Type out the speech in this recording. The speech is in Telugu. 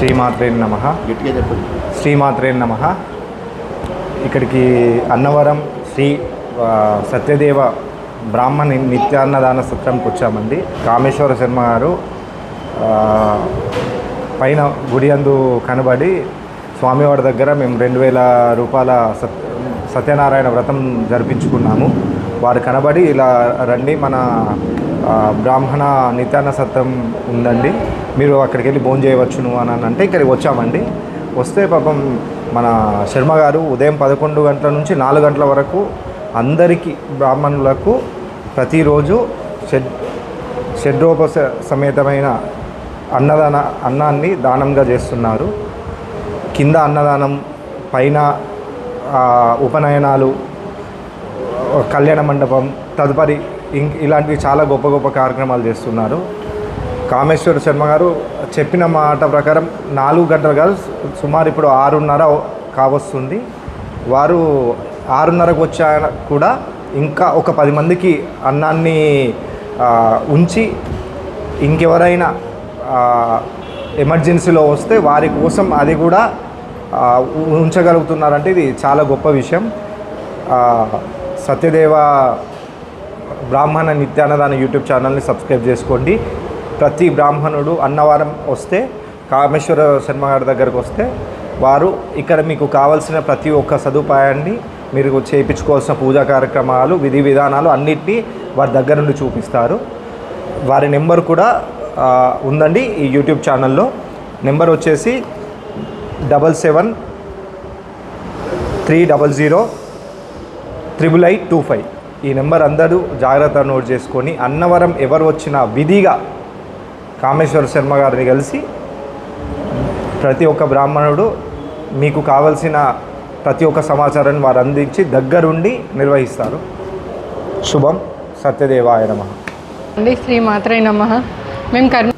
శ్రీమాత్రే నమ. గట్టిగా చెప్పండి. శ్రీమాత్రే నమ. ఇక్కడికి అన్నవరం శ్రీ సత్యదేవ బ్రాహ్మణ నిత్యాన్నదాన సత్రంకి వచ్చామండి. కామేశ్వర శర్మ గారు పైన గుడి అందు కనబడి స్వామివారి దగ్గర మేము రెండు వేల రూపాయల సత్ సత్యనారాయణ వ్రతం జరిపించుకున్నాము. వారు కనబడి ఇలా రండి మన బ్రాహ్మణ నిత్యాన్న సత్రం ఉందండి. మీరు అక్కడికి వెళ్ళి భోజనం చేయవచ్చును అని అని అంటే ఇక్కడికి వచ్చామండి. వస్తే పాపం మన శర్మ గారు ఉదయం పదకొండు గంటల నుంచి నాలుగు గంటల వరకు అందరికీ బ్రాహ్మణులకు ప్రతిరోజు షెడ్ షడ్రోప సమేతమైన అన్నదాన అన్నాన్ని దానంగా చేస్తున్నారు. కింద అన్నదానం పైన ఉపనయనాలు కళ్యాణ మండపం తదుపరి ఇం- ఇలాంటివి చాలా గొప్ప గొప్ప కార్యక్రమాలు చేస్తున్నారు. కామేశ్వర శర్మ గారు చెప్పిన మాట ప్రకారం నాలుగు గంటలు కాదు సుమారు ఇప్పుడు ఆరున్నర కావస్తుంది. వారు ఆరున్నరకు వచ్చా కూడా ఇంకా ఒక పది మందికి అన్నాన్ని ఉంచి ఇంకెవరైనా ఎమర్జెన్సీలో వస్తే వారి కోసం అది కూడా ఉంచగలుగుతున్నారంటే ఇది చాలా గొప్ప విషయం. సత్యదేవ బ్రాహ్మణ నిత్యాన్నదాన యూట్యూబ్ ఛానల్ని సబ్స్క్రైబ్ చేసుకోండి. ప్రతి బ్రాహ్మణుడు అన్నవరం వస్తే కామేశ్వర శర్మ గారి దగ్గరకు వస్తే వారు ఇక్కడ మీకు కావలసిన ప్రతి ఒక్క సదుపాయాన్ని మీరు చేయించుకోవాల్సిన పూజా కార్యక్రమాలు విధి విధానాలు అన్నిటినీ వారి దగ్గర నుండి చూపిస్తారు. వారి నెంబర్ కూడా ఉందండి ఈ యూట్యూబ్ ఛానల్లో. నెంబర్ వచ్చేసి double seven three double zero triple eight two five. ఈ నెంబర్ అందరూ జాగ్రత్త నోట్ చేసుకొని అన్నవరం ఎవరు వచ్చినా విధిగా కామేశ్వర శర్మ గారిని కలిసి ప్రతి ఒక్క బ్రాహ్మణుడు మీకు కావలసిన ప్రతి ఒక్క సమాచారాన్ని వారు అందించి దగ్గరుండి నిర్వహిస్తారు. శుభం సత్యదేవాయ నమ. అండి శ్రీ మాత్రమే నమ మేము కర్మ